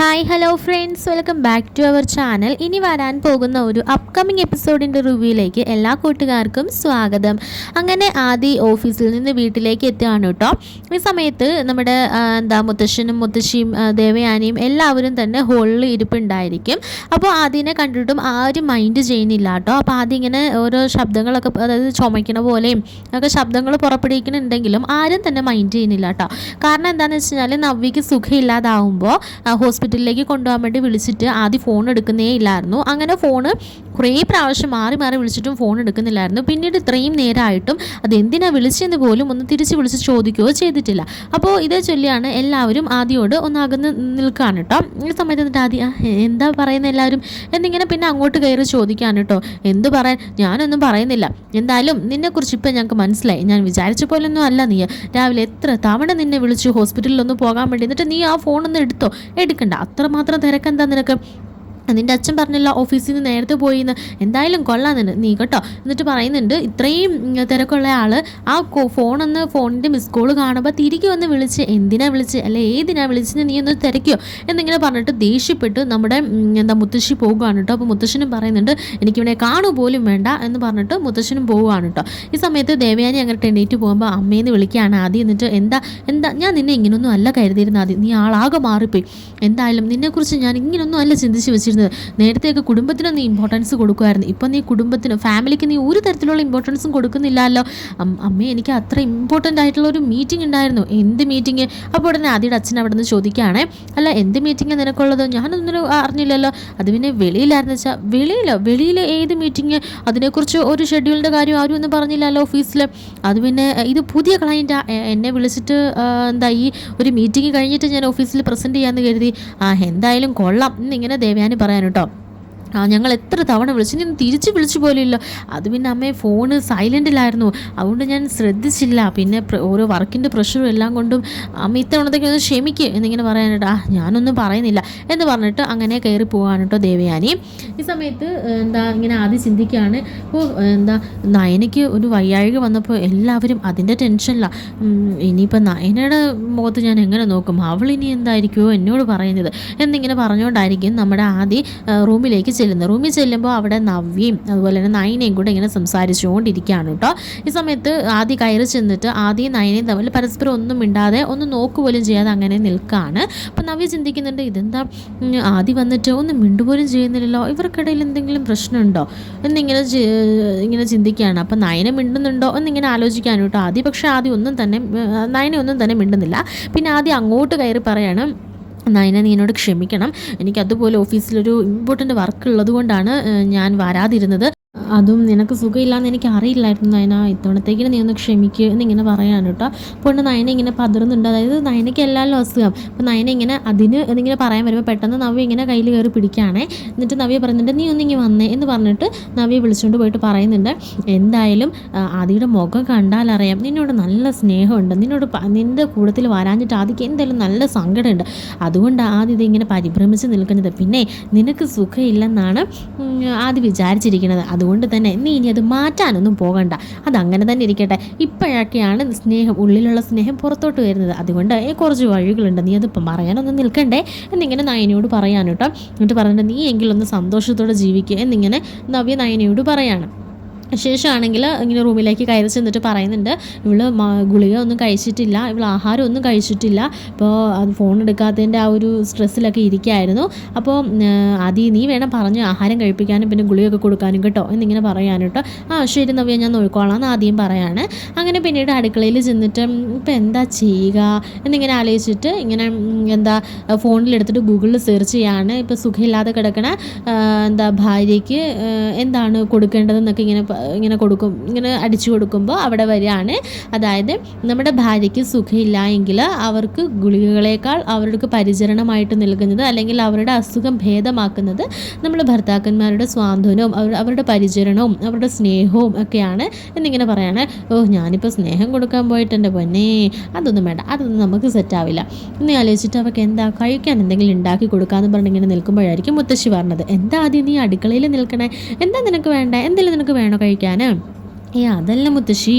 Hi hello friends welcome back to our channel ഇനി വരാൻ പോകുന്ന ഒരു അപ്കമിങ് എപ്പിസോഡിന്റെ റിവ്യൂയിലേക്ക് എല്ലാ കൂട്ടുകാർക്കും സ്വാഗതം. അങ്ങനെ ആദി ഓഫീസിൽ നിന്ന് വീട്ടിലേക്ക് എത്തുകയാണ് കേട്ടോ. ഈ സമയത്ത് നമ്മുടെ എന്താ മുത്തശ്ശനും മുത്തശ്ശിയും ദേവയാനിയും എല്ലാവരും തന്നെ ഹോളിൽ ഇരിപ്പുണ്ടായിരിക്കും. അപ്പോൾ ആദിനെ കണ്ടിട്ടും ആരും മൈൻഡ് ചെയ്യുന്നില്ല കേട്ടോ. അപ്പോൾ ആദ്യം ഇങ്ങനെ ഓരോ ശബ്ദങ്ങളൊക്കെ അതായത് ചുമയ്ക്കണ പോലെയും ഒക്കെ ശബ്ദങ്ങൾ പുറപ്പെടുവിക്കുന്നുണ്ടെങ്കിലും ആരും തന്നെ മൈൻഡ് ചെയ്യുന്നില്ല കേട്ടോ. കാരണം എന്താണെന്ന് വെച്ച് കഴിഞ്ഞാൽ നവ്യക്ക് സുഖമില്ലാതാവുമ്പോൾ ഹോസ്പിറ്റലിലേക്ക് കൊണ്ടുപോകാൻ വേണ്ടി വിളിച്ചിട്ട് ആദ്യം ഫോൺ എടുക്കുന്നേ ഇല്ലായിരുന്നു. അങ്ങനെ ഫോണ് കുറേ പ്രാവശ്യം മാറി മാറി വിളിച്ചിട്ടും ഫോൺ എടുക്കുന്നില്ലായിരുന്നു. പിന്നീട് ഇത്രയും നേരമായിട്ടും അത് എന്തിനാണ് വിളിച്ചെന്ന് പോലും ഒന്ന് തിരിച്ച് വിളിച്ച് ചോദിക്കുകയോ ചെയ്തിട്ടില്ല. അപ്പോൾ ഇതേ ചൊല്ലിയാണ് എല്ലാവരും ആദ്യോട് ഒന്ന് അകന്ന് നിൽക്കുകയാണ് കേട്ടോ ഈ സമയത്ത് എന്നിട്ട് ആദ്യം എന്താ പറയുന്നത് എല്ലാവരും? എന്നിങ്ങനെ പിന്നെ അങ്ങോട്ട് കയറി ചോദിക്കുകയാണ് കേട്ടോ എന്ത് പറയാൻ? ഞാനൊന്നും പറയുന്നില്ല. എന്തായാലും നിന്നെക്കുറിച്ച് ഇപ്പം ഞങ്ങൾക്ക് മനസ്സിലായി. ഞാൻ വിചാരിച്ച പോലൊന്നും അല്ല നീ. രാവിലെ എത്ര തവണ നിന്നെ വിളിച്ചു ഹോസ്പിറ്റലിലൊന്ന് പോകാൻ വേണ്ടി എന്നിട്ട് നീ ആ ഫോണൊന്നും എടുത്തോ? എടുക്കണ്ട. അത്രമാത്രം തിരക്കെന്താ നിനക്ക്? നിന്റെ അച്ഛൻ പറഞ്ഞല്ലോ ഓഫീസിൽ നിന്ന് നേരത്തെ പോയി എന്ന് എന്തായാലും കൊള്ളാം നിന് നീ കേട്ടോ. എന്നിട്ട് പറയുന്നുണ്ട് ഇത്രയും തിരക്കുള്ള ആൾ ആ ഫോണൊന്ന് ഫോണിന്റെ മിസ് കോൾ കാണുമ്പോൾ തിരികെ ഒന്ന് വിളിച്ച് എന്തിനാ വിളിച്ച് അല്ലെ ഏതിനാ വിളിച്ചെന്ന് നീ ഒന്ന് തിരക്കിയോ? എന്നിങ്ങനെ പറഞ്ഞിട്ട് ദേഷ്യപ്പെട്ട് നമ്മുടെ എന്താ മുത്തശ്ശി പോകുകയാണ് കേട്ടോ. അപ്പോൾ മുത്തശ്ശനും പറയുന്നുണ്ട് എനിക്കിവിടെ കാണു പോലും വേണ്ട എന്ന് പറഞ്ഞിട്ട് മുത്തശ്ശനും പോവുകയാണ് കേട്ടോ. ഈ സമയത്ത് ദേവയാനി അങ്ങനെ എണീറ്റ് പോകുമ്പോൾ അമ്മേന്ന് വിളിക്കുകയാണ് ആദ്യം എന്നിട്ട് എന്താ എന്താ ഞാൻ നിന്നെ ഇങ്ങനൊന്നും അല്ല കരുതിയിരുന്ന ആദ്യം നീ ആളാകെ മാറിപ്പോയി. എന്തായാലും നിന്നെക്കുറിച്ച് ഞാൻ ഇങ്ങനൊന്നും അല്ല ചിന്തിച്ച് വെച്ചിരുന്നത്. നേരത്തെയൊക്കെ കുടുംബത്തിന് നീ ഇമ്പോർട്ടൻസ് കൊടുക്കുമായിരുന്നു. ഇപ്പം നീ കുടുംബത്തിന് ഫാമിലിക്ക് നീ ഒരു തരത്തിലുള്ള ഇമ്പോർട്ടൻസും കൊടുക്കുന്നില്ലല്ലോ. അമ്മ എനിക്ക് അത്ര ഇമ്പോർട്ടന്റ് ആയിട്ടുള്ള ഒരു മീറ്റിംഗ് ഉണ്ടായിരുന്നു. എന്ത് മീറ്റിംഗ് അപ്പോൾ ഉടനെ ആദ്യയുടെ അച്ഛൻ അവിടെ നിന്ന് ചോദിക്കുകയാണേ അല്ല എന്ത് മീറ്റിംഗ് നിനക്കുള്ളത്? ഞാനൊന്നും അറിഞ്ഞില്ലല്ലോ. അത് പിന്നെ വെളിയിലായിരുന്നു വെച്ചാൽ വെളിയിലോ? വെളിയിൽ ഏത് മീറ്റിംഗ് അതിനെക്കുറിച്ച് ഒരു ഷെഡ്യൂളിന്റെ കാര്യം ആരും ഒന്നും പറഞ്ഞില്ലല്ലോ ഓഫീസിൽ അത് പിന്നെ ഇത് പുതിയ ക്ലയന്റാ എന്നെ വിളിച്ചിട്ട് എന്താ ഈ ഒരു മീറ്റിംഗ് കഴിഞ്ഞിട്ട് ഞാൻ ഓഫീസിൽ പ്രസന്റ് ചെയ്യാമെന്ന് കരുതി. ആ എന്തായാലും കൊള്ളാം. എന്നിങ്ങനെ ദേവയാനി പറയാൻ കേട്ടോ ആ ഞങ്ങൾ എത്ര തവണ വിളിച്ചു? ഞാൻ തിരിച്ച് വിളിച്ചു പോലില്ല അത് പിന്നെ അമ്മയെ ഫോണ് സൈലന്റിലായിരുന്നു അതുകൊണ്ട് ഞാൻ ശ്രദ്ധിച്ചില്ല. പിന്നെ ഓരോ വർക്കിന്റെ പ്രഷറും എല്ലാം കൊണ്ടും അമ്മ ഇത്തവണത്തേക്ക് ഒന്ന് ക്ഷമിക്കുക എന്നിങ്ങനെ പറയാനായിട്ട് ആ ഞാനൊന്നും പറയുന്നില്ല. എന്ന് പറഞ്ഞിട്ട് അങ്ങനെ കയറി പോകാൻ കേട്ടോ ദേവയാനി. ഈ സമയത്ത് എന്താ ഇങ്ങനെ ആദ്യം ചിന്തിക്കുകയാണ് ഇപ്പോൾ എന്താ നയനയ്ക്ക് ഒരു വയ്യാഴിക വന്നപ്പോൾ എല്ലാവരും അതിന്റെ ടെൻഷനിലാണ് ഇനിയിപ്പോൾ നയനയുടെ മുഖത്ത് ഞാൻ എങ്ങനെ നോക്കും? അവൾ ഇനി എന്തായിരിക്കുമോ എന്നോട് പറയുന്നത്. എന്നിങ്ങനെ പറഞ്ഞുകൊണ്ടായിരിക്കും നമ്മുടെ ആദ്യ റൂമിലേക്ക് ചെല്ലുന്നത് റൂമിൽ ചെല്ലുമ്പോൾ അവിടെ നവ്യയും അതുപോലെ തന്നെ നയനയും കൂടെ ഇങ്ങനെ സംസാരിച്ചുകൊണ്ടിരിക്കുകയാണ് കേട്ടോ. ഈ സമയത്ത് ആദ്യം കയറി ചെന്നിട്ട് ആദ്യം നയനയും തമ്മിൽ പരസ്പരം ഒന്നും മിണ്ടാതെ ഒന്ന് നോക്ക് പോലും ചെയ്യാതെ അങ്ങനെ നിൽക്കുകയാണ് അപ്പം നവ്യ ചിന്തിക്കുന്നുണ്ട് ഇതെന്താ? ആദ്യം വന്നിട്ട് ഒന്നും മിണ്ടുപോലും ചെയ്യുന്നില്ലല്ലോ. ഇവർക്കിടയിൽ എന്തെങ്കിലും പ്രശ്നമുണ്ടോ? എന്നിങ്ങനെ ഇങ്ങനെ ചിന്തിക്കുകയാണ്. അപ്പം നയന മിണ്ടുന്നുണ്ടോ? എന്നിങ്ങനെ ആലോചിക്കാൻ കേട്ടോ ആദ്യം പക്ഷേ ആദ്യം ഒന്നും തന്നെ നയന ഒന്നും തന്നെ മിണ്ടുന്നില്ല. പിന്നെ ആദ്യം അങ്ങോട്ട് കയറി പറയാണ് നയന നീ എന്നോട് ക്ഷമിക്കണം. എനിക്ക് അതുപോലെ ഓഫീസിലൊരു ഇമ്പോർട്ടന്റ് വർക്ക് ഉള്ളത് കൊണ്ടാണ് ഞാൻ വരാതിരുന്നത്. അതും നിനക്ക് സുഖമില്ലാന്ന് എനിക്ക് അറിയില്ലായിരുന്നു നയന. ഇത്തവണത്തേക്കിന് നീ ഒന്ന് ക്ഷമിക്കുക എന്നിങ്ങനെ പറയാണ് കേട്ടോ. അപ്പോൾ നയന ഇങ്ങനെ പതറുന്നുണ്ട്. അതായത് നയനയ്ക്ക് എല്ലാവരും അസുഖം. അപ്പോൾ നയന ഇങ്ങനെ അതിന് എന്നിങ്ങനെ പറയാൻ വരുമ്പോൾ പെട്ടെന്ന് നവ്യ ഇങ്ങനെ കയ്യിൽ കയറി പിടിക്കുകയാണേ. എന്നിട്ട് നവ്യ പറയുന്നുണ്ട് നീ ഒന്നിങ്ങി വന്നേ എന്ന് പറഞ്ഞിട്ട് നവ്യ വിളിച്ചുകൊണ്ട് പോയിട്ട് പറയുന്നുണ്ട് എന്തായാലും ആദിയുടെ മുഖം കണ്ടാലറിയാം നിന്നോട് നല്ല സ്നേഹമുണ്ട്. നിന്നോട് നിന്റെ കൂടത്തിൽ വരാഞ്ഞിട്ട് ആദിക്ക് എന്തായാലും നല്ല സങ്കടമുണ്ട്. അതുകൊണ്ട് ആദ്യം ഇതിങ്ങനെ പരിഭ്രമിച്ച് നിൽക്കുന്നത്. പിന്നെ നിനക്ക് സുഖമില്ലെന്നാണ് ആദ്യം വിചാരിച്ചിരിക്കുന്നത്. അതുകൊണ്ട് തന്നെ നീ ഇനി അത് മാറ്റാനൊന്നും പോകണ്ട. അതങ്ങനെ തന്നെ ഇരിക്കട്ടെ. ഇപ്പോഴൊക്കെയാണ് സ്നേഹം ഉള്ളിലുള്ള സ്നേഹം പുറത്തോട്ട് വരുന്നത്. അതുകൊണ്ട് കുറച്ച് വഴികളുണ്ട്. നീ അതിപ്പം പറയാനൊന്നും നിൽക്കണ്ടേ? എന്നിങ്ങനെ നയനയോട് പറയാൻ കേട്ടോ. എന്നിട്ട് പറഞ്ഞിട്ട് നീ എങ്കിലൊന്ന് സന്തോഷത്തോടെ ജീവിക്കുക എന്നിങ്ങനെ നവ്യ നയനയോട് പറയാണ്. ശേഷമാണെങ്കിൽ ഇങ്ങനെ റൂമിലേക്ക് കയറി ചെന്നിട്ട് പറയുന്നുണ്ട് ഇവൾ ഗുളിക ഒന്നും കഴിച്ചിട്ടില്ല ഇവൾ ആഹാരം ഒന്നും കഴിച്ചിട്ടില്ല. അപ്പോൾ അത് ഫോൺ എടുക്കാത്തതിന്റെ ആ ഒരു സ്ട്രെസ്സിലൊക്കെ ഇരിക്കുകയായിരുന്നു അപ്പോൾ ആദ്യം നീ വേണം പറഞ്ഞ് ആഹാരം കഴിപ്പിക്കാനും പിന്നെ ഗുളികയൊക്കെ കൊടുക്കാനും കേട്ടോ എന്നിങ്ങനെ പറയാനും കേട്ടോ. ആ ശരി നവ്യ ഞാൻ നോക്കിക്കോളാം എന്ന് ആദ്യം പറയാണ്. അങ്ങനെ പിന്നീട് അടുക്കളയിൽ ചെന്നിട്ട് ഇപ്പം എന്താ ചെയ്യുക? എന്നിങ്ങനെ ആലോചിച്ചിട്ട് ഇങ്ങനെ എന്താ ഫോണിലെടുത്തിട്ട് ഗൂഗിളിൽ സെർച്ച് ചെയ്യാണ്. ഇപ്പോൾ സുഖമില്ലാതെ കിടക്കണ എന്താ ഭാര്യയ്ക്ക് എന്താണ് കൊടുക്കേണ്ടതെന്നൊക്കെ ഇങ്ങനെ ഇങ്ങനെ കൊടുക്കും ഇങ്ങനെ അടിച്ചു കൊടുക്കുമ്പോൾ അവിടെ വരികയാണ് അതായത് നമ്മുടെ ഭാര്യയ്ക്ക് സുഖമില്ല എങ്കിൽ അവർക്ക് ഗുളികകളേക്കാൾ അവർക്ക് പരിചരണമായിട്ട് നൽകുന്നത് അല്ലെങ്കിൽ അവരുടെ അസുഖം ഭേദമാക്കുന്നത് നമ്മൾ ഭർത്താക്കന്മാരുടെ സ്വാന്തനവും അവരുടെ പരിചരണവും അവരുടെ സ്നേഹവും ഒക്കെയാണ് എന്നിങ്ങനെ പറയാണ്. ഓ ഞാനിപ്പോൾ സ്നേഹം കൊടുക്കാൻ പോയിട്ടുണ്ട് പൊന്നേ അതൊന്നും വേണ്ട അതൊന്നും നമുക്ക് സെറ്റാവില്ല എന്ന് ആലോചിച്ചിട്ട് അവർക്ക് എന്താ കഴിക്കാൻ എന്തെങ്കിലും ഉണ്ടാക്കി പറഞ്ഞ് ഇങ്ങനെ നിൽക്കുമ്പോഴായിരിക്കും മുത്തശ്ശി പറഞ്ഞത്. എന്താ ആദ്യം നീ അടുക്കളയിൽ നിൽക്കണേ? എന്താ നിനക്ക് വേണ്ടേ? എന്തെങ്കിലും നിനക്ക് വേണോ കഴിക്കാൻ ഏ അതല്ല മുത്തശ്ശി.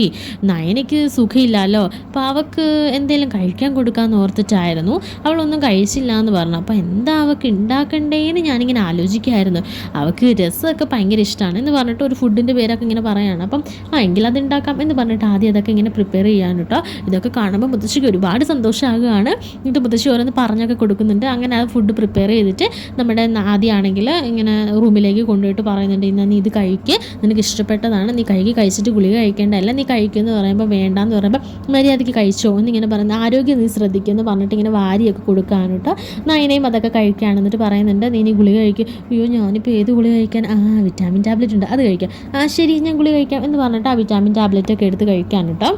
നയനയ്ക്ക് സുഖമില്ലല്ലോ അപ്പോൾ അവൾക്ക് എന്തെങ്കിലും കഴിക്കാൻ കൊടുക്കാമെന്ന് ഓർത്തിട്ടായിരുന്നു. അവളൊന്നും കഴിച്ചില്ല എന്ന് പറഞ്ഞു. അപ്പോൾ എന്താ അവൾക്ക് ഉണ്ടാക്കണ്ടേന്ന് ഞാനിങ്ങനെ ആലോചിക്കുമായിരുന്നു അവൾക്ക് രസമൊക്കെ ഭയങ്കര ഇഷ്ടമാണ് എന്ന് പറഞ്ഞിട്ട് ഒരു ഫുഡിന്റെ പേരൊക്കെ ഇങ്ങനെ പറയുകയാണ് അപ്പം ആ എങ്കിൽ അത് ഉണ്ടാക്കാം എന്ന് പറഞ്ഞിട്ട് ആദ്യം അതൊക്കെ ഇങ്ങനെ പ്രിപ്പയർ ചെയ്യാൻ കേട്ടോ. ഇതൊക്കെ കാണുമ്പോൾ മുത്തശ്ശിക്ക് ഒരുപാട് സന്തോഷമാകുകയാണ് എന്നിട്ട് മുത്തശ്ശി ഓരോന്ന് പറഞ്ഞൊക്കെ കൊടുക്കുന്നുണ്ട്. അങ്ങനെ ആ ഫുഡ് പ്രിപ്പയർ ചെയ്തിട്ട് നമ്മുടെ ആദ്യമാണെങ്കിൽ ഇങ്ങനെ റൂമിലേക്ക് കൊണ്ടുപോയിട്ട് പറയുന്നുണ്ട് ഇന്ന് നീ ഇത് കഴിക്കുക നിനക്ക് ഇഷ്ടപ്പെട്ടതാണ്. നീ കഴുകി കഴിച്ചിട്ട് ഗുളിക കഴിക്കേണ്ട അല്ല നീ കഴിക്കുമെന്ന് പറയുമ്പോൾ വേണ്ടാന്ന് പറയുമ്പോൾ മര്യാദയ്ക്ക് കഴിച്ചോ എന്നിങ്ങനെ പറയുന്നത് ആരോഗ്യം നീ ശ്രദ്ധിക്കുമെന്ന് പറഞ്ഞിട്ട് ഇങ്ങനെ വാരിയൊക്കെ കൊടുക്കാൻ കേട്ടോ നയനയും അതൊക്കെ കഴിക്കുകയാണ് എന്നിട്ട് പറയുന്നുണ്ട് നീ ഇനി ഗുളിക കഴിക്കും. അയ്യോ ഞാനിപ്പോൾ ഏത് ഗുളിക കഴിക്കാൻ? ആ വിറ്റാമിൻ ടാബ്ലറ്റ് ഉണ്ട് അത് കഴിക്കാം. ആ ശരി ഞാൻ ഗുളിക കഴിക്കാം എന്ന് പറഞ്ഞിട്ട് ആ വിറ്റാമിൻ ടാബ്ലറ്റ് ഒക്കെ എടുത്ത് കഴിക്കാൻ കേട്ടോ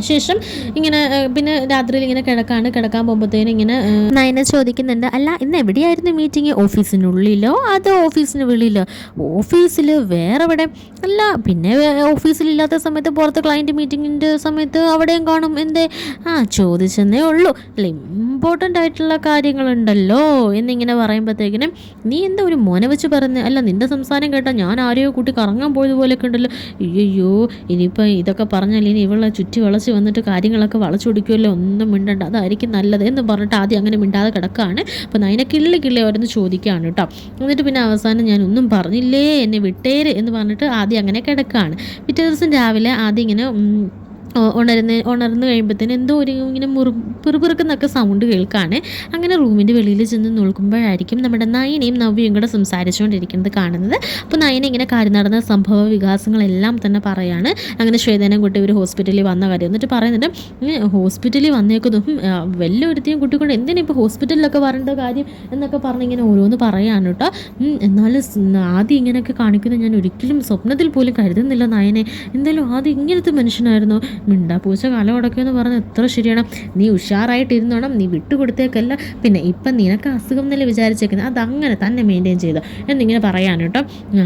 ശേഷം ഇങ്ങനെ പിന്നെ രാത്രിയിൽ ഇങ്ങനെ കിടക്കാണ്. കിടക്കാൻ പോകുമ്പോഴത്തേനും ഇങ്ങനെ നയന ചോദിക്കുന്നുണ്ട് അല്ല ഇന്ന് എവിടെയായിരുന്നു മീറ്റിംഗ് ഓഫീസിനുള്ളിലോ? അതോ ഓഫീസിന് വെളിയിലോ? ഓഫീസിൽ വേറെ എവിടെ അല്ല പിന്നെ ഓഫീസിലില്ലാത്ത സമയത്ത് പുറത്ത് ക്ലയന്റ് മീറ്റിങ്ങിന്റെ സമയത്ത് അവിടെയും കാണും. എന്തേ? ആ ചോദിച്ചെന്നേ ഉള്ളൂ. അല്ല ഇമ്പോർട്ടന്റ് ആയിട്ടുള്ള കാര്യങ്ങളുണ്ടല്ലോ എന്നിങ്ങനെ പറയുമ്പോഴത്തേക്കിനും നീ എന്താ ഒരു മോനെ വെച്ച് പറഞ്ഞ്? അല്ല നിന്റെ സംസാരം കേട്ടാൽ ഞാൻ ആരെയോ കൂട്ടി കറങ്ങാൻ പോയതുപോലെയൊക്കെ ഉണ്ടല്ലോ. അയ്യോ ഇനിയിപ്പോൾ ഇതൊക്കെ പറഞ്ഞാൽ ഇനി ഇവളെ ചുറ്റി വളച്ച് വന്നിട്ട് കാര്യങ്ങളൊക്കെ വളച്ചൊടിക്കുമല്ലോ ഒന്നും മിണ്ടണ്ട. അതായിരിക്കും നല്ലത് എന്ന് പറഞ്ഞിട്ട് ആദ്യം അങ്ങനെ മിണ്ടാതെ കിടക്കുകയാണ് അപ്പോൾ നൈനെ കിള്ളി കിള്ളി ഓരോന്ന് ചോദിക്കുകയാണ് കേട്ടോ. എന്നിട്ട് പിന്നെ അവസാനം ഞാൻ ഒന്നും പറഞ്ഞില്ലേ? എന്നെ വിട്ടേര് എന്ന് പറഞ്ഞിട്ട് ആദ്യം അങ്ങനെ കിടക്കുകയാണ് പിറ്റേ ദിവസം രാവിലെ ആദ്യം ഇങ്ങനെ ഉണരുന്ന ഉണർന്ന് കഴിയുമ്പോഴത്തേന് എന്തോ ഒരു ഇങ്ങനെ മുറു പിറുപിറുക്കുന്നൊക്കെ സൗണ്ട് കേൾക്കാണ്. അങ്ങനെ റൂമിന്റെ വെളിയിൽ ചെന്ന് നോക്കുമ്പോഴായിരിക്കും നമ്മുടെ നയനയും നവ്യയും കൂടെ സംസാരിച്ചുകൊണ്ടിരിക്കുന്നത് കാണുന്നത്. അപ്പോൾ നയന ഇങ്ങനെ കാര്യം നടന്ന സംഭവ വികാസങ്ങളെല്ലാം തന്നെ പറയാണ്. അങ്ങനെ ശ്വേതനം കുട്ടി ഒരു ഹോസ്പിറ്റലിൽ വന്ന കാര്യം. എന്നിട്ട് പറയുന്നുണ്ട് "ഉം, ഹോസ്പിറ്റലിൽ വന്നേക്കുന്നു ഉം, ആ, വല്ല ഒരുത്തിയും കുട്ടിക്കൊണ്ട് എന്തിനാ ഇപ്പോൾ ഹോസ്പിറ്റലിലൊക്കെ വരേണ്ട കാര്യം? എന്നൊക്കെ പറഞ്ഞ് ഇങ്ങനെ ഓരോന്ന് പറയാണ് കേട്ടോ. എന്നാലും ആദ്യം ഇങ്ങനെയൊക്കെ കാണിക്കുന്നത് ഞാൻ ഒരിക്കലും സ്വപ്നത്തിൽ പോലും കരുതുന്നില്ല നയനെ. എന്തായാലും ആദ്യം ഇങ്ങനത്തെ മനുഷ്യനായിരുന്നു. മിണ്ടാപ്പൂച്ച കാലം ഉടക്കുമെന്ന് പറഞ്ഞ് എത്ര ശരിയാണ്. നീ ഉഷാറായിട്ടിരുന്നോണം നീ വിട്ടുകൊടുത്തേക്കല്ല. പിന്നെ ഇപ്പം നിനക്ക് അസുഖം എന്നല്ലേ വിചാരിച്ചേക്കുന്നത്? അതങ്ങനെ തന്നെ മെയിന്റെയിൻ ചെയ്തു? എന്നിങ്ങനെ പറയാൻ കേട്ടോ.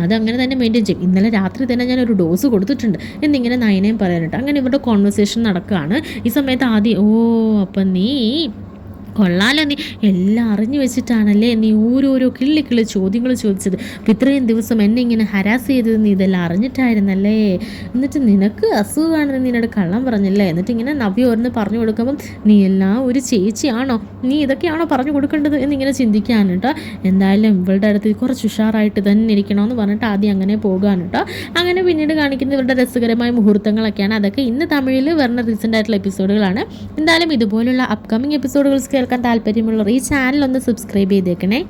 അതങ്ങനെ തന്നെ മെയിന്റെയിൻ ചെയ്യും. ഇന്നലെ രാത്രി തന്നെ ഞാൻ ഒരു ഡോസ് കൊടുത്തിട്ടുണ്ട്. എന്നിങ്ങനെ നയനയും പറയാൻ കേട്ടോ അങ്ങനെ ഇവരുടെ കോൺവെർസേഷൻ നടക്കുകയാണ് ഈ സമയത്ത് ആദ്യം ഓ അപ്പം നീ കൊള്ളാലോ നീ. എല്ലാം അറിഞ്ഞു വെച്ചിട്ടാണല്ലേ നീ ഓരോരോ കിള്ളി കിള്ളി ചോദ്യങ്ങൾ ചോദിച്ചത്. ഇത്രയും ദിവസം എന്നെ ഇങ്ങനെ ഹരാസ് ചെയ്തത് നീ ഇതെല്ലാം അറിഞ്ഞിട്ടായിരുന്നല്ലേ? എന്നിട്ട് നിനക്ക് അസുഖമാണെന്ന് നിന്നോട് കള്ളം പറഞ്ഞല്ലേ? എന്നിട്ട് ഇങ്ങനെ നവ്യ ഓരോന്ന് പറഞ്ഞു കൊടുക്കുമ്പം നീ എല്ലാം ഒരു ചേച്ചിയാണോ? നീ ഇതൊക്കെയാണോ പറഞ്ഞു കൊടുക്കേണ്ടത് എന്നിങ്ങനെ ചിന്തിക്കാൻ കേട്ടോ. എന്തായാലും ഇവളുടെ അടുത്ത് കുറച്ച് ഉഷാറായിട്ട് തന്നെ ഇരിക്കണമെന്ന് പറഞ്ഞിട്ട് ആദ്യം അങ്ങനെ പോകാൻ കേട്ടോ. അങ്ങനെ പിന്നീട് കാണിക്കുന്ന ഇവരുടെ രസകരമായ മുഹൂർത്തങ്ങളൊക്കെയാണ്. അതൊക്കെ ഇന്ന് തമിഴിൽ വരുന്ന റീസെന്റ് ആയിട്ടുള്ള എപ്പിസോഡുകളാണ് എന്തായാലും ഇതുപോലുള്ള അപ്കമിങ് എപ്പിസോഡുകൾ കേൾക്കാൻ താല്പര്യമുള്ളവർ ഈ ചാനൽ ഒന്ന് സബ്സ്ക്രൈബ് ചെയ്തേക്കണേ.